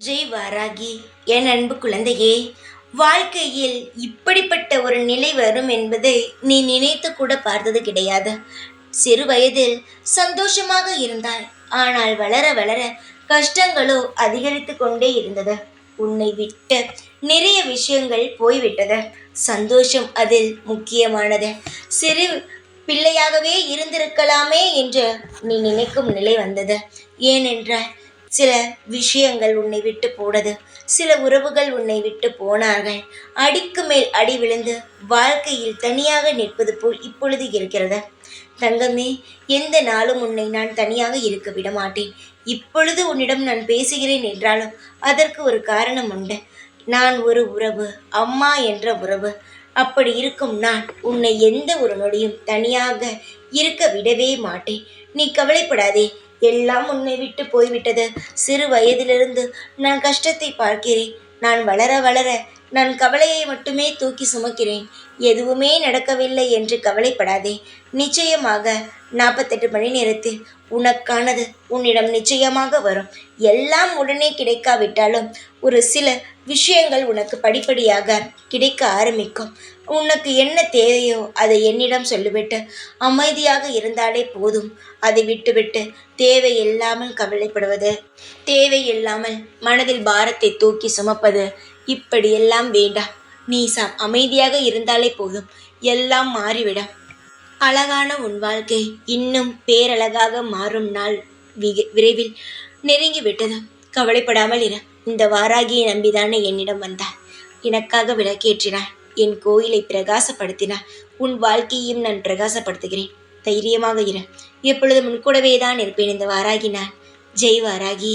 ஜெய் வாராகி. என் அன்பு குழந்தையே வாழ்க்கையில் இப்படிப்பட்ட ஒரு நிலை வரும் என்பதை நீ நினைத்து கூட பார்த்தது கிடையாது. சிறு வயதில் சந்தோஷமாக இருந்தாய். ஆனால் வளர வளர கஷ்டங்களோ அதிகரித்து கொண்டே இருந்தது. உன்னை விட்டு நிறைய விஷயங்கள் போய்விட்டது. சந்தோஷம் அதில் முக்கியமானது. சிறு பிள்ளையாகவே இருந்திருக்கலாமே என்று நீ நினைக்கும் நிலை வந்தது. ஏனென்றால் சில விஷயங்கள் உன்னை விட்டு போனது. சில உறவுகள் உன்னை விட்டு போனார்கள். அடிக்கு மேல் அடி விழுந்து வாழ்க்கையில் தனியாக நிற்பது போல் இப்பொழுது இருக்கிறது. தங்கமே எந்த நாளும் உன்னை நான் தனியாக இருக்க விட மாட்டேன். இப்பொழுது உன்னிடம் நான் பேசுகிறேன் என்றாலும் அதற்கு ஒரு காரணம் உண்டு. நான் ஒரு உறவு அம்மா என்ற உறவு. அப்படி இருக்கும் நான் உன்னை எந்த ஒரு நொடியும் தனியாக இருக்க விடவே மாட்டேன். நீ கவலைப்படாதே எல்லாம் உன்னை விட்டு போய்விட்டது. சிறு வயதிலிருந்து நான் கஷ்டத்தை பார்க்கிறேன். நான் வளர வளர நான் கவலையை மட்டுமே தூக்கி சுமக்கிறேன். எதுவுமே நடக்கவில்லை என்று கவலைப்படாதே. நிச்சயமாக நாற்பத்தெட்டு மணி நேரத்தில் உனக்கானது உன்னிடம் நிச்சயமாக வரும். எல்லாம் உடனே கிடைக்காவிட்டாலும் ஒரு சில விஷயங்கள் உனக்கு படிப்படியாக கிடைக்க ஆரம்பிக்கும். உனக்கு என்ன தேவையோ அதை என்னிடம் சொல்லிவிட்டு அமைதியாக இருந்தாலே போதும். அதை விட்டுவிட்டு தேவையில்லாமல் கவலைப்படுவது தேவையில்லாமல் மனதில் பாரத்தை தூக்கி சுமப்பது இப்படியெல்லாம் வேண்டாம் நீ ச அமைதியாக இருந்தாலே போதும். எல்லாம் மாறிவிடும். அழகான உன் வாழ்க்கை இன்னும் பேரழகாக மாறும் நாள் விக விரைவில் நெருங்கிவிட்டது. கவலைப்படாமல் இரு. இந்த வாராகியை நம்பிதானே என்னிடம் வந்தாய். எனக்காக விளக்கேற்றினாய். என் கோயிலை பிரகாசப்படுத்தினாய். உன் வாழ்க்கையையும் நான் பிரகாசப்படுத்துகிறேன். தைரியமாக இரு. எப்பொழுதும் உன் கூடவே தான் இருப்பேன் இந்த வாராகி நான். ஜெய் வாராகி.